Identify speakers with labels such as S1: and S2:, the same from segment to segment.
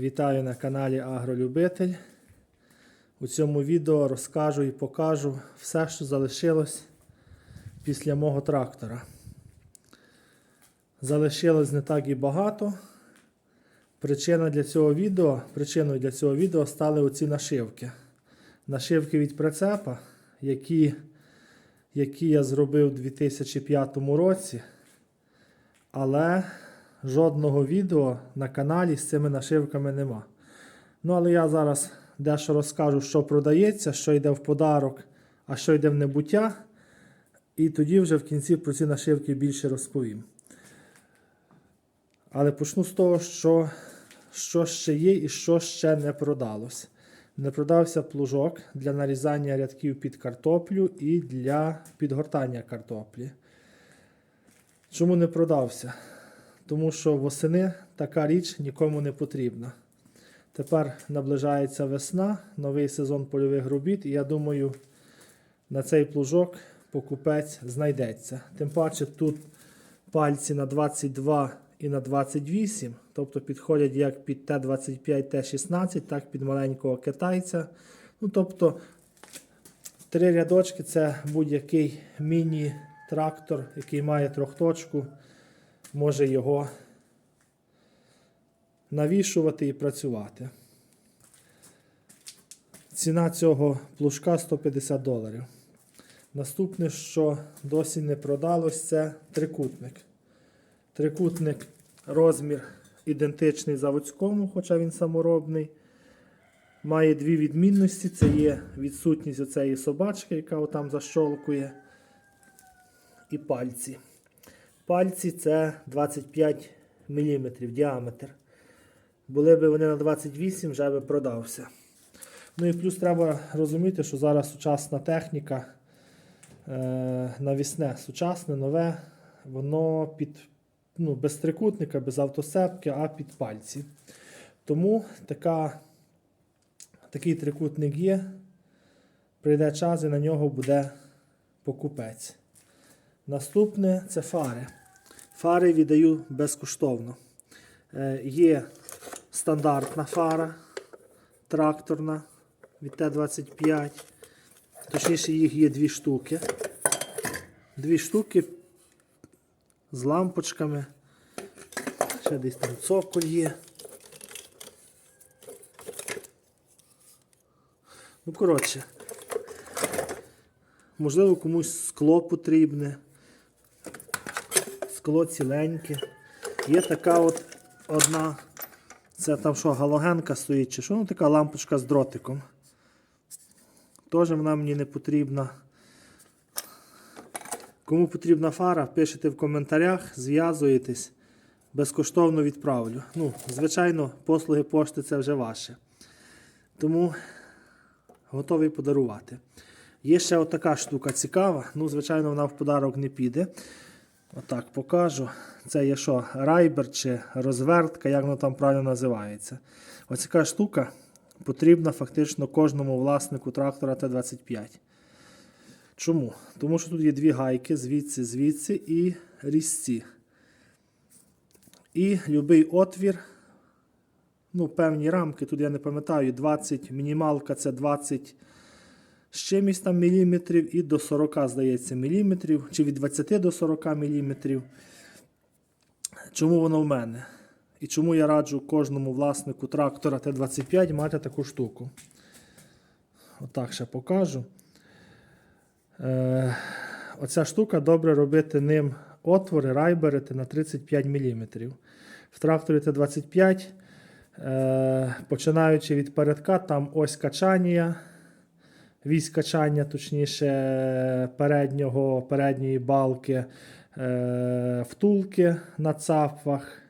S1: Вітаю на каналі Агролюбитель. У цьому відео розкажу і покажу все, що залишилось після мого трактора. Залишилось не так і багато. Причина для цього відео, причиною для цього відео стали оці нашивки. Нашивки від прицепа, які, які я зробив у 2005 році. Але жодного відео на каналі з цими нашивками нема. Ну, але я зараз дещо розкажу, що продається, що йде в подарок, а що йде в небуття. І тоді вже в кінці про ці нашивки більше розповім. Але почну з того, що, що ще є і що ще не продалось. Не продався плужок для нарізання рядків під картоплю і для підгортання картоплі. Чому не продався? Тому що восени така річ нікому не потрібна. Тепер наближається весна, новий сезон польових робіт, і я думаю, на цей плужок покупець знайдеться. Тим паче тут пальці на 22 і на 28, тобто підходять як під Т-25, Т-16, так і під маленького китайця. Ну, тобто, три рядочки це будь-який міні-трактор, який має трьохточку, може його навішувати і працювати. Ціна цього плужка 150 доларів. Наступне, що досі не продалось, це трикутник. Трикутник розмір ідентичний заводському, хоча він саморобний. Має дві відмінності: це є відсутність оцеї собачки, яка отам защолкує, і пальці. Пальці це 25 мм діаметр. Були б вони на 28, вже би продався. Ну і плюс треба розуміти, що зараз сучасна техніка е, навісне, сучасне, нове, воно під, ну, без трикутника, без автосепки, а під пальці. Тому така, такий трикутник є. Прийде час і на нього буде покупець. Наступне це фари. Фари віддаю безкоштовно. Е, є стандартна фара тракторна від Т-25. Точніше, їх є дві штуки. Дві штуки з лампочками. Ще десь там цоколь є. Ну, коротше, можливо, комусь скло потрібне. Скло ціленьке. Є така от одна, це там що, галогенка стоїть, чи що, ну така лампочка з дротиком. Теж вона мені не потрібна. Кому потрібна фара, пишете в коментарях, зв'язуєтесь, безкоштовно відправлю. Ну, Звичайно, послуги пошти це вже ваше. Тому готовий подарувати. Є ще отака штука цікава. Ну, звичайно, вона в подарок не піде. Отак покажу. Це є що, райбер чи розвертка, як воно там правильно називається. Ось така штука потрібна фактично кожному власнику трактора Т-25. Чому? Тому що тут є дві гайки, звідси, звідси і різці. І будь-який отвір, ну, певні рамки, тут я не пам'ятаю, 20, мінімалка це 20 з чимось там міліметрів і до 40, здається, міліметрів, чи від 20 до 40 міліметрів. Чому воно в мене? І чому я раджу кожному власнику трактора Т-25 мати таку штуку? Отак ще покажу. Е, Оця штука добре робити ним отвори, райберити на 35 мм. В тракторі Т-25, е, починаючи від передка, там ось качання, вісь качання, точніше, переднього, передньої балки, е, втулки на цапфах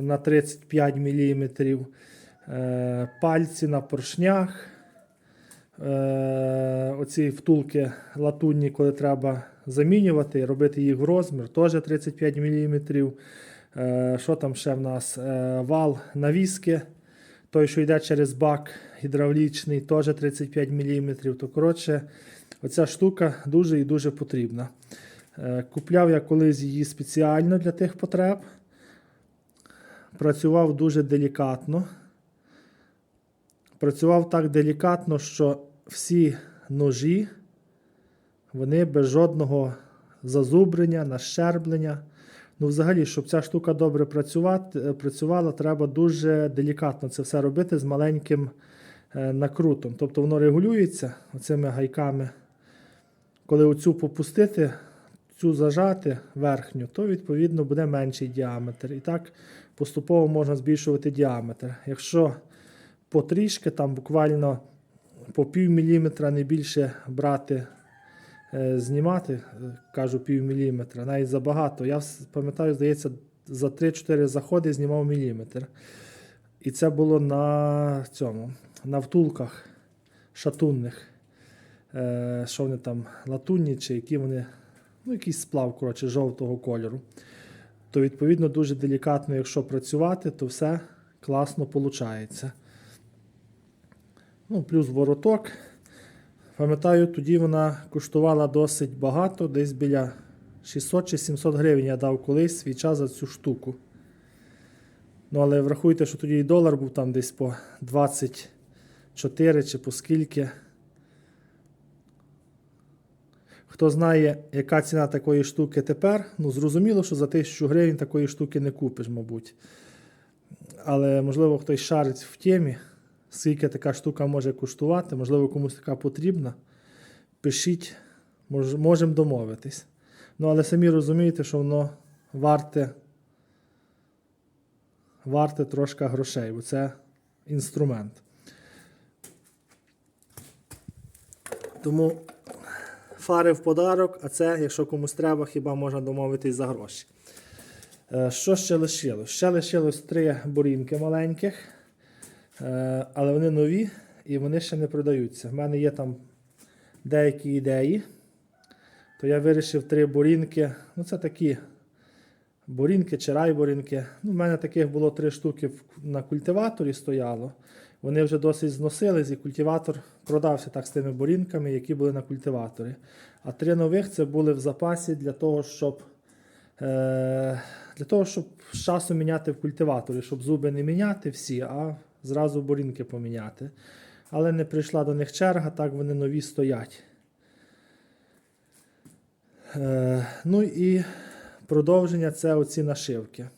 S1: на 35 мм, е, пальці на поршнях. Е, Оці втулки латунні, коли треба замінювати, робити їх в розмір, теж 35 мм. Що там ще в нас? Вал навіски, той, що йде через бак гідравлічний, теж 35 мм. То, коротше, оця штука дуже і дуже потрібна. Е, Купляв я колись її спеціально для тих потреб. працював дуже делікатно. Працював так делікатно, що всі ножі вони без жодного зазубрення, нащерблення. Ну, взагалі, щоб ця штука добре працювати, е, працювала, треба дуже делікатно це все робити з маленьким е, накрутом. Тобто воно регулюється оцими гайками. Коли оцю попустити, цю зажати верхню, то відповідно буде менший діаметр. І так поступово можна збільшувати діаметр. Якщо потрішки, там буквально по пів міліметра не більше брати, знімати, е, кажу пів міліметра, навіть забагато. Я пам'ятаю, здається, за 3-4 заходи знімав міліметр. І це було на цьому, на втулках шатунних. Е, що вони там, латунні чи які вони, ну, якийсь сплав, коротше, жовтого кольору. То, відповідно, дуже делікатно, якщо працювати, то все класно виходить. Ну, плюс вороток. Пам'ятаю, тоді вона коштувала досить багато, десь біля 600 чи 700 гривень я дав колись свій час за цю штуку. Ну, але врахуйте, що тоді і долар був там десь по 24 чи по скільки. Хто знає, яка ціна такої штуки тепер, ну зрозуміло, що за 1000 гривень такої штуки не купиш, мабуть. Але можливо хтось шарить в темі, скільки така штука може коштувати, можливо, комусь така потрібна. Пишіть, мож, можемо домовитись. Ну, але самі розумієте, що воно варте, варте трошки грошей, бо це інструмент. Тому фари в подарок, а це, якщо комусь треба, хіба можна домовитись за гроші. Е, Що ще лишилось? Ще лишилось три борінки маленьких, але вони нові і вони ще не продаються. В мене є там деякі ідеї. То я вирішив три борінки. Ну, це такі борінки чи райборінки. Ну, У мене таких було три штуки на культиваторі стояло. Вони вже досить зносились, і культиватор продався так з тими борінками, які були на культиваторі. А три нових це були в запасі для того, щоб, е, для того, щоб з часу міняти в культиваторі, щоб зуби не міняти всі, а зразу борінки поміняти. Але не прийшла до них черга, так вони нові стоять. Е, ну і продовження це оці нашивки.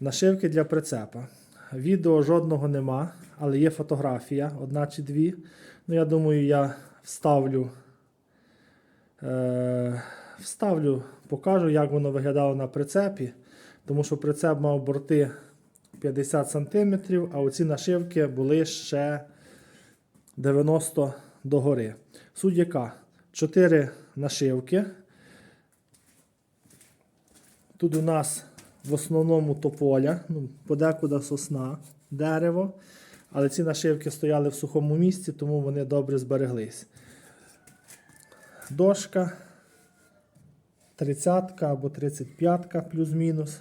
S1: Нашивки для прицепа. Відео жодного нема, але є фотографія, одна чи дві. Ну, я думаю, я вставлю, е, вставлю, покажу, як воно виглядало на прицепі. Тому що прицеп мав борти 50 см, а оці нашивки були ще 90 догори. Суть яка? 4 нашивки. Тут у нас в основному тополя, ну, подекуди сосна, дерево. Але ці нашивки стояли в сухому місці, тому вони добре збереглись. Дошка 30 або 35 плюс-мінус.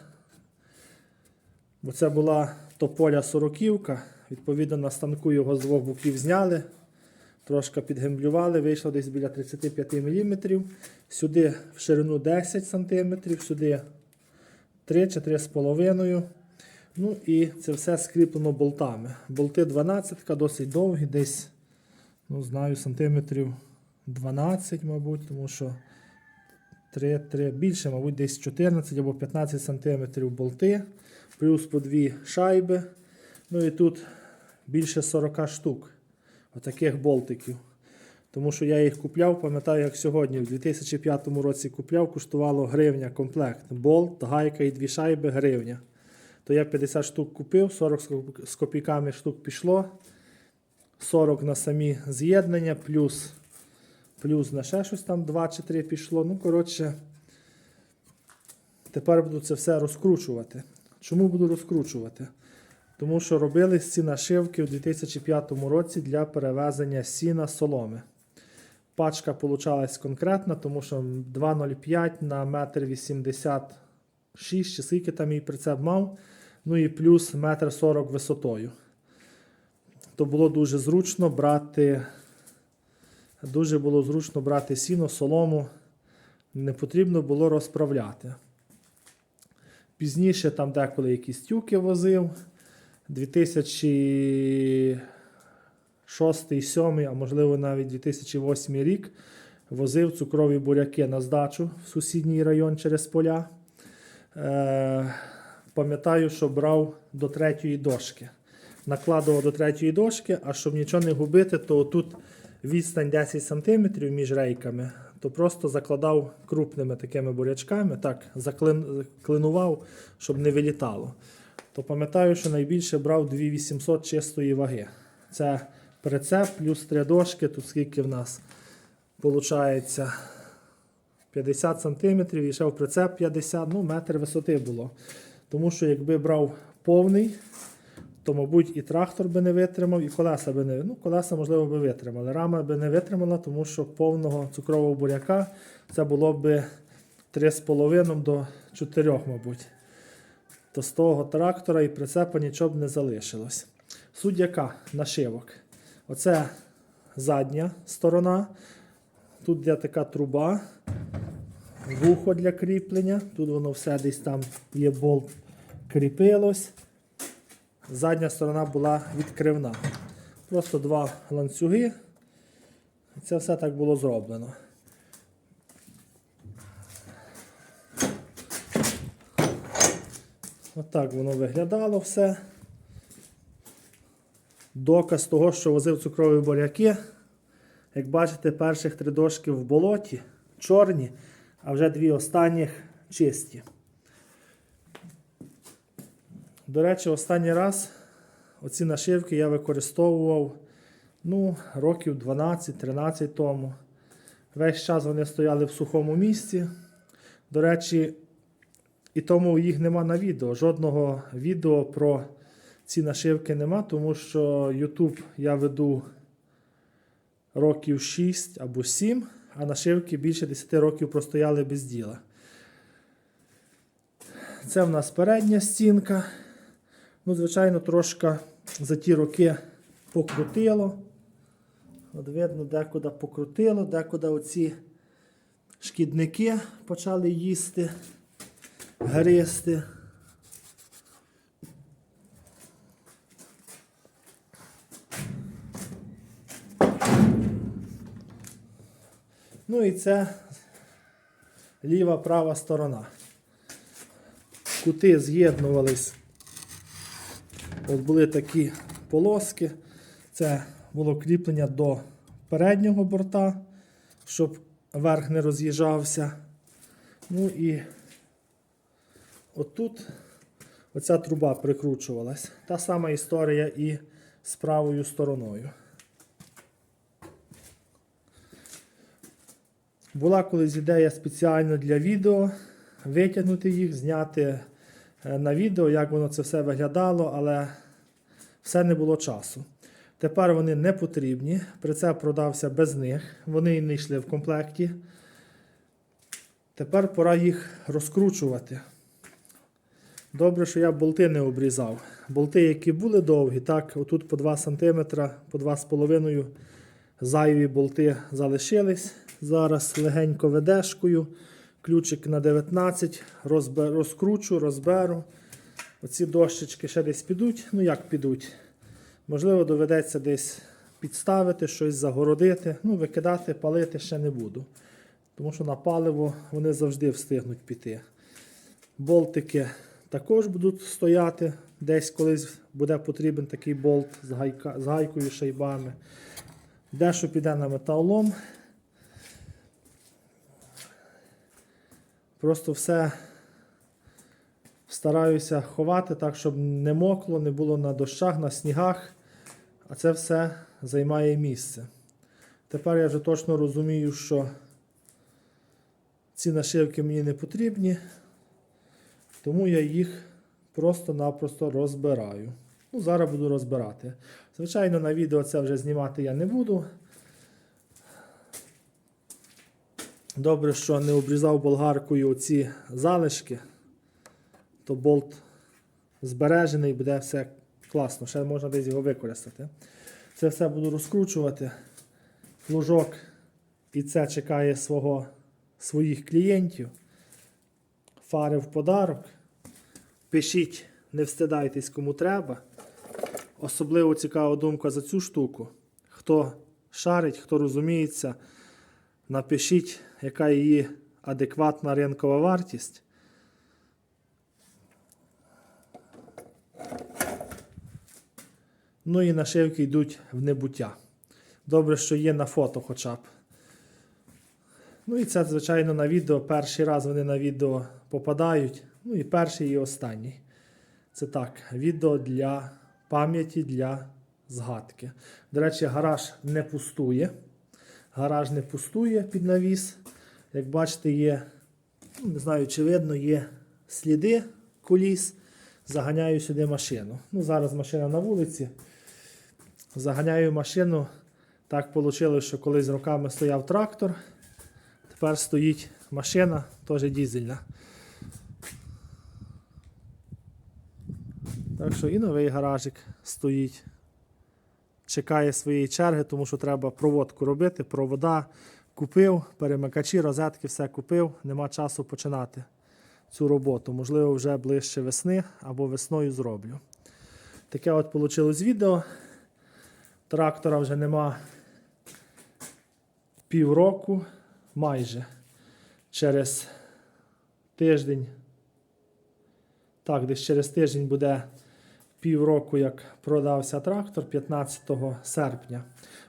S1: Бо це була тополя сороківка. Відповідно, на станку його з двох боків зняли, трошки підгемблювали, вийшло десь біля 35 мм. Сюди в ширину 10 см, сюди 3 чи 3,5. Ну і це все скріплено болтами. Болти 12, досить довгі, десь, ну, знаю, сантиметрів 12, мабуть, тому що 3, 3 більше, мабуть, десь 14 або 15 сантиметрів болти, плюс по дві шайби. Ну і тут більше 40 штук отаких болтиків. Тому що я їх купляв, пам'ятаю, як сьогодні, в 2005 році купляв, коштувало гривня комплект. Болт, гайка і дві шайби гривня. То я 50 штук купив, 40 з копійками штук пішло, 40 на самі з'єднання, плюс, плюс на ще щось там 2 чи 3 пішло. Ну, коротше, тепер буду це все розкручувати. Чому буду розкручувати? Тому що робились ці нашивки у 2005 році для перевезення сіна соломи. Пачка получалась конкретна, тому що 2,05 на 1,86 м, чи скільки там мій прицеп мав, ну і плюс 1,40 м висотою. То було дуже зручно брати. Дуже було зручно брати сіно, солому. Не потрібно було розправляти. Пізніше там деколи якісь тюки возив. 2006 2007 а можливо навіть 2008 рік возив цукрові буряки на здачу в сусідній район через поля. Е, пам'ятаю, що брав до третьої дошки. Накладував до третьої дошки, а щоб нічого не губити, то тут відстань 10 см між рейками, то просто закладав крупними такими бурячками, так, заклин, клинував, щоб не вилітало. То пам'ятаю, що найбільше брав 2800 чистої ваги. Це прицеп плюс три дошки, тут скільки в нас виходить 50 см і ще в прицеп 50 ну метр висоти було. Тому що якби брав повний, то, мабуть, і трактор би не витримав, і колеса би не ну, колеса, можливо, би витримали. Рама би не витримала, тому що повного цукрового буряка це було б 3,5 до 4, мабуть. То з того трактора і прицепа нічого б не залишилось. Суть яка нашивок. Оце задня сторона. Тут є така труба, вухо для кріплення. Тут воно все десь там є болт кріпилось. Задня сторона була відкривна. Просто два ланцюги. І це все так було зроблено. Отак воно виглядало все. Доказ того, що возив цукрові буряки. Як бачите, перших три дошки в болоті, чорні, а вже дві останніх чисті. До речі, останній раз оці нашивки я використовував ну, років 12-13 тому. Весь час вони стояли в сухому місці. До речі, і тому їх нема на відео. Жодного відео про ці нашивки нема, тому що YouTube я веду років 6 або 7, а нашивки більше 10 років простояли без діла. Це в нас передня стінка. Ну, звичайно, трошки за ті роки покрутило. От видно, декуди покрутило, декуди оці шкідники почали їсти, гристи. Ну і це ліва права сторона. Кути з'єднувались. От були такі полоски. Це було кріплення до переднього борта, щоб верх не роз'їжджався. Ну і отут оця труба прикручувалась. Та сама історія і з правою стороною. Була колись ідея спеціально для відео витягнути їх, зняти на відео, як воно це все виглядало, але все не було часу. Тепер вони не потрібні. Прицеп продався без них, вони і не йшли в комплекті. Тепер пора їх розкручувати. Добре, що я болти не обрізав. Болти, які були довгі, так, отут по 2 см, по 2,5 зайві болти залишились. Зараз легенько ведешкою. Ключик на 19, розбер, розкручу, розберу. Оці дощечки ще десь підуть. Ну як підуть? Можливо, доведеться десь підставити, щось загородити. Ну, викидати, палити ще не буду. Тому що на паливо вони завжди встигнуть піти. Болтики також будуть стояти. Десь колись буде потрібен такий болт з, гайка, з гайкою шайбами. Дещо піде на металолом. Просто все стараюся ховати так, щоб не мокло, не було на дощах, на снігах. А це все займає місце. Тепер я вже точно розумію, що ці нашивки мені не потрібні, тому я їх просто-напросто розбираю. Ну, зараз буду розбирати. Звичайно, на відео це вже знімати я не буду. Добре, що не обрізав болгаркою ці залишки, то болт збережений, буде все класно, ще можна десь його використати. Це все буду розкручувати. Лужок і це чекає свого, своїх клієнтів. Фари в подарок. Пишіть, не встидайтесь, кому треба. Особливо цікава думка за цю штуку. Хто шарить, хто розуміється, напишіть, яка її адекватна ринкова вартість. Ну і нашивки йдуть в небуття. Добре, що є на фото хоча б. Ну і це, звичайно, на відео. Перший раз вони на відео попадають. Ну і перший, і останній. Це так, відео для пам'яті, для згадки. До речі, гараж не пустує. Гараж не пустує під навіс. Як бачите, є, ну, не знаю, чи видно, є сліди коліс. Заганяю сюди машину. Ну, зараз машина на вулиці. Заганяю машину. Так вийшло, що колись роками стояв трактор. Тепер стоїть машина, теж дізельна. Так що і новий гаражик стоїть. Чекає своєї черги, тому що треба проводку робити. Провода купив, перемикачі, розетки, все купив. Нема часу починати цю роботу. Можливо, вже ближче весни або весною зроблю. Таке от вийшло відео. Трактора вже нема півроку, майже через тиждень. Так, десь через тиждень буде півроку, як продався трактор 15 серпня.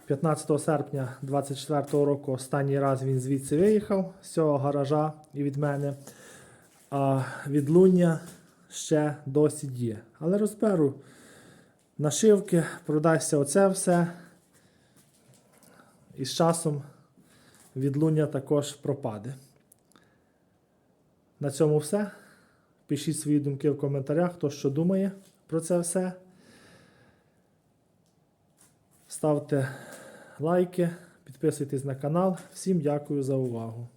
S1: 15 серпня 24 року останній раз він звідси виїхав з цього гаража і від мене. А відлуння ще досі є. Але розберу нашивки, продасться оце все. І з часом відлуння також пропаде. На цьому все. Пишіть свої думки в коментарях, хто що думає про це все. Ставте лайки, підписуйтесь на канал. Всім дякую за увагу.